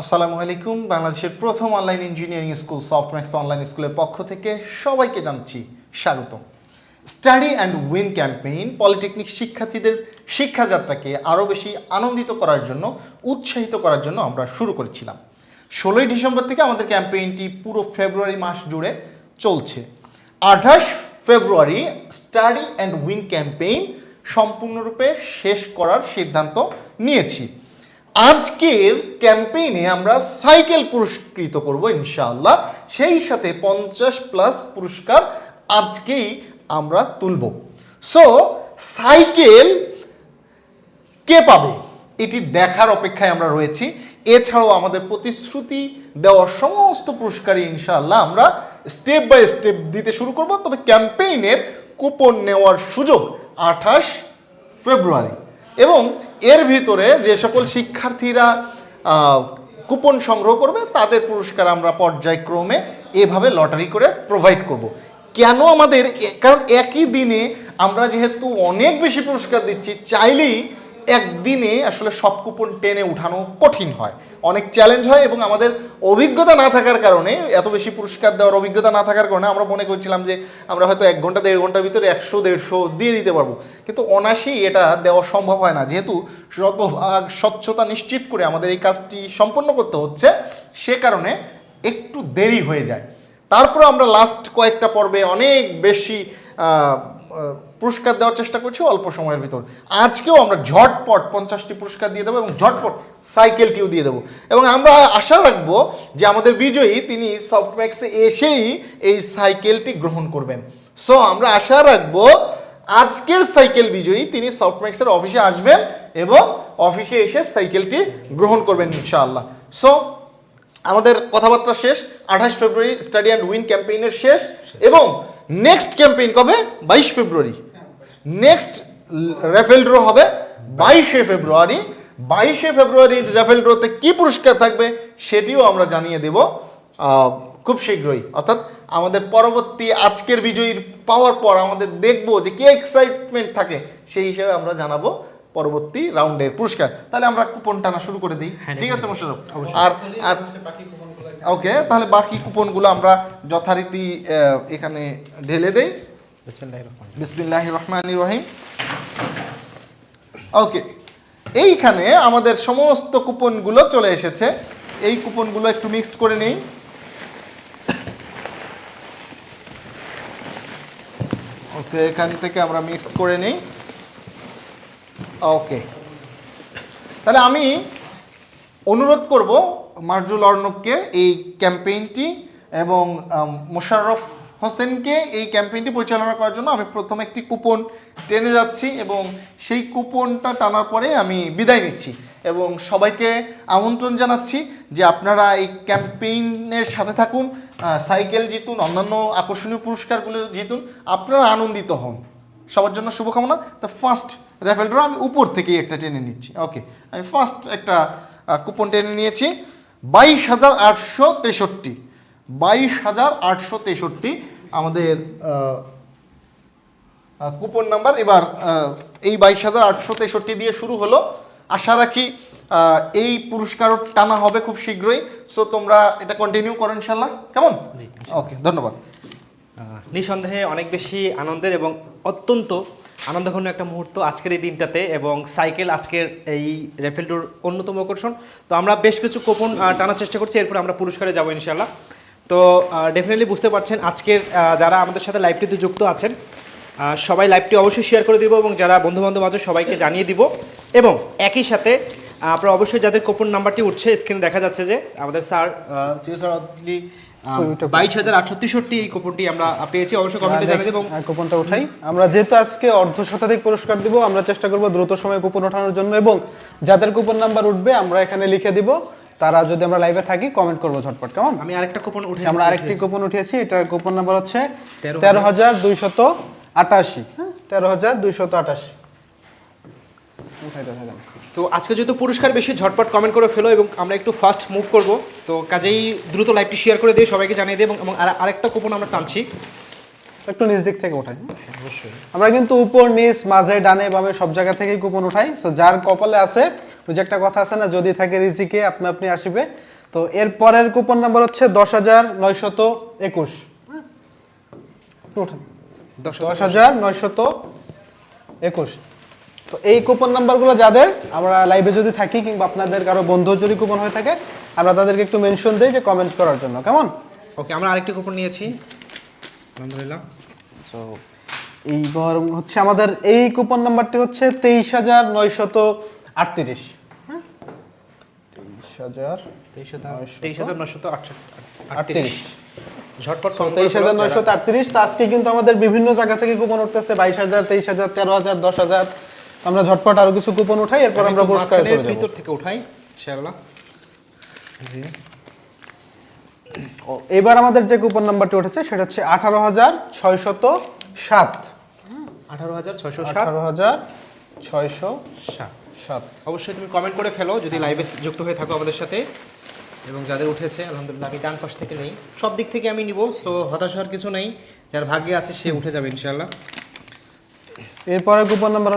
আসসালামু আলাইকুম, বাংলাদেশের প্রথম online engineering school Softmax online স্কুলের পক্ষ থেকে সবাইকে জানাচ্ছি স্বাগত study and win campaign polytechnic শিক্ষার্থীদের শিক্ষাযাত্রাকে আরও বেশি আনন্দিত করার জন্য, উৎসাহিত করার জন্য আমরা শুরু করেছিলাম। ষোলোই ডিসেম্বর থেকে আমাদের ক্যাম্পেইনটি পুরো ফেব্রুয়ারি মাস জুড়ে চলছে। আঠাশ ফেব্রুয়ারি স্টাডি অ্যান্ড উইন ক্যাম্পেইন সম্পূর্ণরূপে শেষ করার সিদ্ধান্ত নিয়েছি। আজকের ক্যাম্পেইনে আমরা সাইকেল পুরস্কৃত করব ইনশাআল্লাহ। সেই সাথে পঞ্চাশ প্লাস পুরস্কার আজকেই আমরা তুলব। সো সাইকেল কে পাবে? এটি দেখার অপেক্ষায় আমরা রয়েছি। এছাড়াও আমাদের প্রতিশ্রুতি দেওয়ার সমস্ত পুরস্কারই ইনশাআল্লাহ আমরা স্টেপ বাই স্টেপ দিতে শুরু করব। তবে ক্যাম্পেইনের কুপন নেওয়ার সুযোগ আঠাশ ফেব্রুয়ারি। এবং এর ভিতরে যে সকল শিক্ষার্থীরা কুপন সংগ্রহ করবে, তাদের পুরস্কার আমরা পর্যায়ক্রমে এভাবে লটারি করে প্রোভাইড করব। কেন আমাদের কারণ একই দিনে আমরা যেহেতু অনেক বেশি পুরস্কার দিচ্ছি, চাইলেই একদিনে আসলে সব কুপন টেনে উঠানো কঠিন হয়। অনেক চ্যালেঞ্জ হয় এবং আমাদের অভিজ্ঞতা না থাকার কারণে, এত বেশি পুরস্কার দেওয়ার অভিজ্ঞতা না থাকার কারণে আমরা মনে করছিলাম যে, আমরা হয়তো এক ঘণ্টা, দেড় ঘণ্টার ভিতরে একশো, দেড়শো দিয়ে দিতে পারব। কিন্তু অনায়াসেই এটা দেওয়া সম্ভব হয় না। যেহেতু শতভাগ স্বচ্ছতা নিশ্চিত করে আমাদের এই কাজটি সম্পন্ন করতে হচ্ছে, সে কারণে একটু দেরি হয়ে যায়। তারপর আমরা লাস্ট কয়েকটা পর্বে অনেক বেশি পুরস্কার দেওয়ার চেষ্টা করছি অল্প সময়ের ভিতর। আজকেও আমরা ঝটপট পঞ্চাশটি পুরস্কার দিয়ে দেবো এবং ঝটপট সাইকেলটিও দিয়ে দেবো। এবং আমরা আশা রাখব যে আমাদের বিজয়ী তিনি সফটম্যাক্সে এসেই এই সাইকেলটি গ্রহণ করবেন। সো আমরা আশা রাখব আজকের সাইকেল বিজয়ী তিনি সফটম্যাক্সের অফিসে আসবেন এবং অফিসে এসে সাইকেলটি গ্রহণ করবেন ইনশাআল্লাহ। সো আমাদের কথাবার্তা শেষ, আঠাশ ফেব্রুয়ারি স্টাডি অ্যান্ড উইন ক্যাম্পেইনের শেষ, এবং নেক্সট ক্যাম্পেইন কবে? বাইশ ফেব্রুয়ারি। নেক্সট রেফেল ড্র হবে বাইশে ফেব্রুয়ারি। বাইশে ফেব্রুয়ারির রেফেল ড্রতে কি পুরস্কার থাকবে সেটিও আমরা জানিয়ে দেব খুব শীঘ্রই। অর্থাৎ আমাদের পরবর্তী আজকের বিজয়ীর পাওয়ার পর আমাদের দেখব যে কি এক্সাইটমেন্ট থাকে, সেই হিসেবে আমরা জানাব। পরবর্তী রাউন্ডের পুরস্কার। তাহলে আমরা কুপন টানা শুরু করে দিই। হ্যাঁ, ঠিক আছে মোশারফ? আর ওকে তাহলে বাকি কুপনগুলো আমরা যথারীতি এখানে ঢেলে দেই। বিসমিল্লাহ রহমান রহিম। ওকে এইখানে আমাদের সমস্ত কুপনগুলো চলে এসেছে। এই কুপনগুলো একটু মিক্সড করে নেই। ওকে এখান থেকে আমরা মিক্সড করে নেই। ওকে তাহলে আমি অনুরোধ করব মার্জুল অর্ণবকে এই ক্যাম্পেইনটি এবং মোশাররফ হোসেনকে এই ক্যাম্পেইনটি পরিচালনা করার জন্য আমি প্রথমে একটি কুপন টেনে যাচ্ছি এবং সেই কুপনটা টানার পরে আমি বিদায় নিচ্ছি এবং সবাইকে আমন্ত্রণ জানাচ্ছি যে আপনারা এই ক্যাম্পেইনের সাথে থাকুন সাইকেল জিতুন, অন্যান্য আকর্ষণীয় পুরস্কারগুলো জিতুন, আপনারা আনন্দিত হন। সবার জন্য শুভকামনা। তো ফার্স্ট র্যাফেল ড্র আমি উপর থেকেই একটা টেনে নিচ্ছি। ওকে আমি ফার্স্ট একটা কুপন টেনে নিয়েছি। বাইশ হাজার আটশো তেষট্টি। বাইশ হাজার আটশো তেষট্টি আমাদের কুপন নাম্বার এবার এই বাইশ হাজার আটশো তেষট্টি দিয়ে শুরু হলো। আশা রাখি এই পুরস্কার টানা হবে খুব শীঘ্রই। সো তোমরা এটা কন্টিনিউ করো ইনশাল্লাহ কেমন? জি, ওকে ধন্যবাদ। নিঃসন্দেহে অনেক বেশি আনন্দের এবং অত্যন্ত আনন্দঘন একটা মুহূর্ত আজকের এই দিনটাতে এবং সাইকেল আজকের এই রেফেলটুর অন্যতম আকর্ষণ। তো আমরা বেশ কিছু কোপন টানার চেষ্টা করছি, এরপর আমরা পুরস্কারে যাব ইনশাল্লাহ তো ডেফিনেটলি বুঝতে পারছেন আজকের যারা আমাদের সাথে লাইভটিতে যুক্ত আছেন সবাই লাইভটি অবশ্যই শেয়ার করে দিব এবং যারা বন্ধু বান্ধব আছে সবাইকে জানিয়ে দিব। এবং একই সাথে আপনারা অবশ্যই যাদের কোপন নাম্বারটি উঠছে স্ক্রিনে দেখা যাচ্ছে যে আমাদের স্যার সিও স্যার বাইশ হাজার আটশো তেষট্টি এই কোপনটি আমরা পেয়েছি। অবশ্যই কমেন্টে জানিয়ে দেবো। কুপনটা উঠাই। আমরা যেহেতু আজকে অর্ধ শতাধিক পুরস্কার দিব আমরা চেষ্টা করব দ্রুত সময়ে কুপন ওঠানোর জন্য এবং যাদের কুপন নাম্বার উঠবে আমরা এখানে লিখে দিব। তারা যদি আমরা লাইভে থাকি কমেন্ট করব ঝটপট কেমন? আমি আরেকটা কুপন উঠেছি আমরা আরেকটি কুপন উঠিয়েছি। এটার কুপন নাম্বার হচ্ছে তেরো তেরো হাজার দুইশত আটাশি। হ্যাঁ তেরো হাজার দুইশত আটাশি। উঠাইতে থাকেন তো আজকে যেহেতু পুরস্কার বেশি ঝটপট কমেন্ট করে ফেলো এবং আমরা একটু ফাস্ট মুভ করব তো কাজেই দ্রুত লাইভটি শেয়ার করে দিয়ে সবাইকে জানিয়ে দিই এবং এবং আর- আরেকটা কুপন আমরা টানছি। একটু নিচ দিক থেকে উঠাই। অবশ্যই। আমরা কিন্তু উপর নিচ মাঝে ডানে বামে সব জায়গা থেকেই কুপন উঠাই। সো যার কপালে আছে ওই যে একটা কথা আছে না যদি থাকে রিজিকে আপনি আপনি আসবে। তো এর পরের কুপন নাম্বার হচ্ছে দশ হাজার নয়শত একুশ। দশ হাজার নয়শত একুশ। তো এই কুপন নাম্বারগুলো যাদের আমরা লাইভে যদি থাকি কিংবা আপনাদের কারও বন্ধু যদি কুপন হয়ে থাকে আমরা তাদেরকে একটু মেনশন দিই যে কমেন্ট করার জন্য। কেমন? ওকে আমরা আরেকটি কুপন নিয়েছি। আলহামদুলিল্লাহ। সো এইবার হচ্ছে আমাদের এই কুপন নাম্বারটি হচ্ছে তেইশ হাজার নয়শত আটত্রিশ। আজকে কিন্তু আমাদের বিভিন্ন জায়গা থেকে কুপন উঠতেছে বাইশ হাজার তেইশ হাজার তেরো হাজার দশ হাজার। আমরা ঝটপট আরও কিছু কুপন উঠাই এরপর আমরা পুরস্কারে চলে যাব ভিতর থেকে উঠাই ইনশাআল্লাহ জি। ও, এবার আমাদের যে কুপন নাম্বারটি উঠেছে সেটা হচ্ছে আঠারো হাজার ছয়শত সাত। আঠারো হাজার ছয়শো সাত। আঠারো হাজার ছয়শো সাত। সাত অবশ্যই তুমি কমেন্ট করে ফেলো যদি লাইভে যুক্ত হয়ে থাকো আমাদের সাথে। এবং যাদের উঠেছে আলহামদুলিল্লাহ আমি ডান পাশ থেকে নেই। সব দিক থেকে আমি নিব সো হতাশ হওয়ার কিছু নেই। যার ভাগ্যে আছে সে উঠে যাবে ইনশাআল্লাহ। এরপরে কুপন নাম্বার